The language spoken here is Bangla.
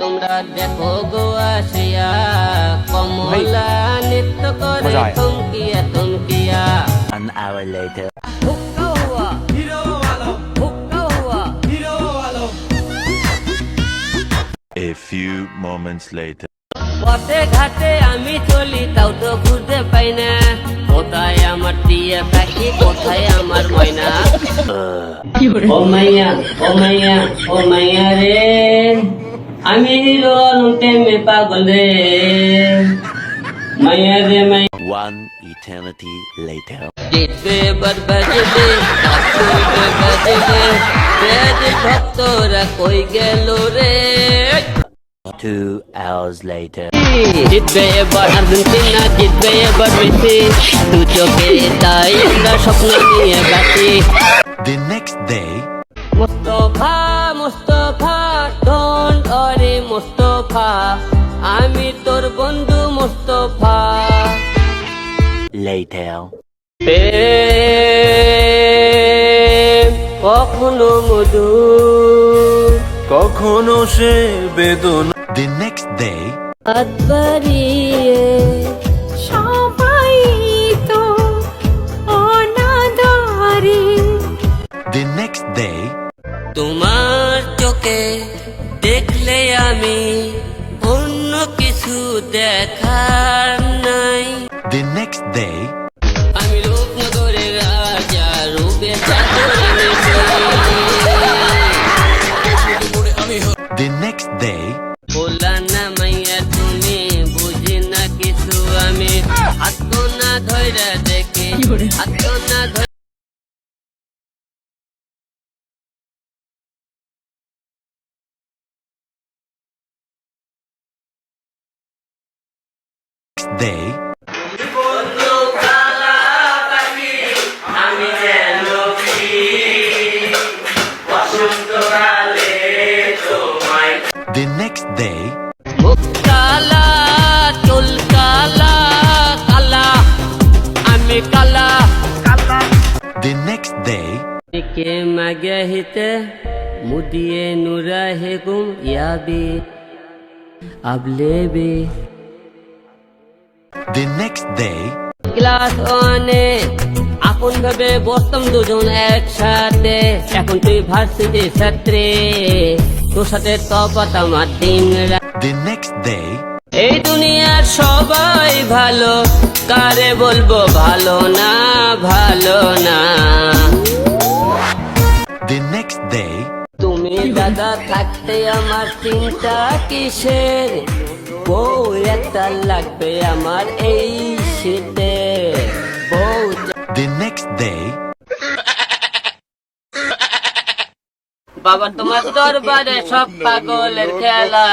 তোমরা দেখো গো আসিয়া কমলা নৃত্য করে থমকিয়া থমকিয়া। Hour later. A few moments later. পথে ঘাটে আমি চলি তাও তো খুঁজে পাই না। কোথায় আমার টিয়া পাখি কোথায় আমার ময়না? ও মাইয়া ও মাইয়া ও মাইয়া রে। আমি হিরো প্রেমে পাগল রে মাইয়া রে মাইয়া One eternity later. বার বাজবে কাকুবে বাজবে বেদ ভক্তরা কই গেল রে Two hours later. জিতবে এবার আর্জেন্টিনা জিতবে এবার মেসি দু চোখে তাই আমরা স্বপ্ন নিয়ে বাঁচি The next day, Mustafa Mustafa আমি তোর বন্ধু মুস্তফা। Later. প্রেম কখনো মধু কখনো সে বেদনা। The next day, হাত বাড়িয়ে সবাই তো অনাদারে। The next day, তোমার চোখে দেখলে আমি কিছু দেখার নাই। The next day, আমি রূপনগরের রাজা রূপে the next day, না মাইয়া তুমি বুঝি না কিছু আমি। হাত না ধৈরা দেখি হাত they The next day কালা চুল কালা কালা আমি কালা। The next day কে মাগে হিতে মুদিয়ে নুরা হেকুম ইয়াবি আবলেবি। The next day, ক্লাস ওয়ানে আপন ভাবে বসতাম দুজন একসাথে। এখন তুই ভার্সিটি ছাত্রে তোর সাথে তফাত আমার দিন the next day, এই দুনিয়ার সবাই ভালো কারে বলব ভালো না ভালো না। the next day, তুমি দাদা থাকতে আমার চিন্তা কিসের? বউ একটা লাগবে আমার এই শীতে। বউ the next day, বাবা তোমার দরবারে সব পাগলের খেলা।